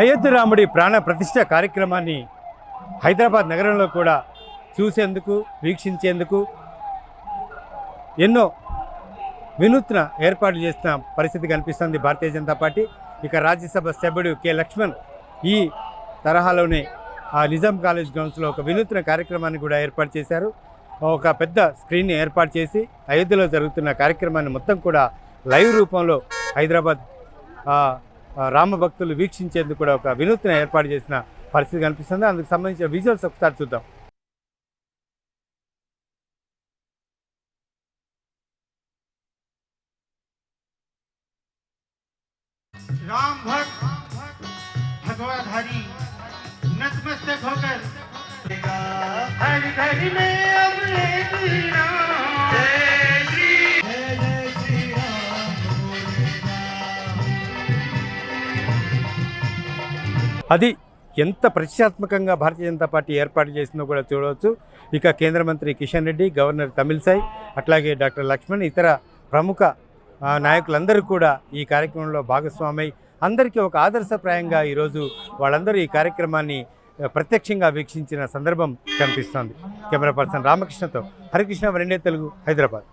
అయోధ్య రాముడి ప్రాణ ప్రతిష్ట కార్యక్రమాన్ని హైదరాబాద్ నగరంలో కూడా చూసేందుకు వీక్షించేందుకు ఎన్నో వినూత్న ఏర్పాట్లు చేసిన పరిస్థితి కనిపిస్తుంది భారతీయ జనతా పార్టీ. ఇక రాజ్యసభ సభ్యుడు కె. లక్ష్మణ్ ఈ తరహాలోనే ఆ నిజాం కాలేజ్ గ్రౌండ్స్లో ఒక వినూత్న కార్యక్రమాన్ని కూడా ఏర్పాటు చేశారు. ఒక పెద్ద స్క్రీన్ని ఏర్పాటు చేసి అయోధ్యలో జరుగుతున్న కార్యక్రమాన్ని మొత్తం కూడా లైవ్ రూపంలో హైదరాబాద్ ఆ, ఆ, రామ భక్తులు వీక్షించేందుకు కూడా ఒక వినూత్న ఏర్పాటు చేసిన పరిస్థితి కనిపిస్తుంది అందుకు సంబంధించిన విజువల్స్ ఒకసారి చూద్దాం राम भक्त भगवाधारी नतमस्तक होकर हर घर में अब एक ही राम అది ఎంత ప్రతిష్టాత్మకంగా భారతీయ జనతా పార్టీ ఏర్పాటు చేసిందో కూడా చూడవచ్చు. ఇక కేంద్ర మంత్రి కిషన్ రెడ్డి గవర్నర్ తమిళసాయి అట్లాగే డాక్టర్ లక్ష్మణ్ ఇతర ప్రముఖ నాయకులందరూ కూడా ఈ కార్యక్రమంలో భాగస్వామై అందరికీ ఒక ఆదర్శప్రాయంగా ఈరోజు వాళ్ళందరూ ఈ కార్యక్రమాన్ని ప్రత్యక్షంగా వీక్షించిన సందర్భం కనిపిస్తోంది. కెమెరా పర్సన్ రామకృష్ణతో హరికృష్ణ రెండే తెలుగు హైదరాబాద్.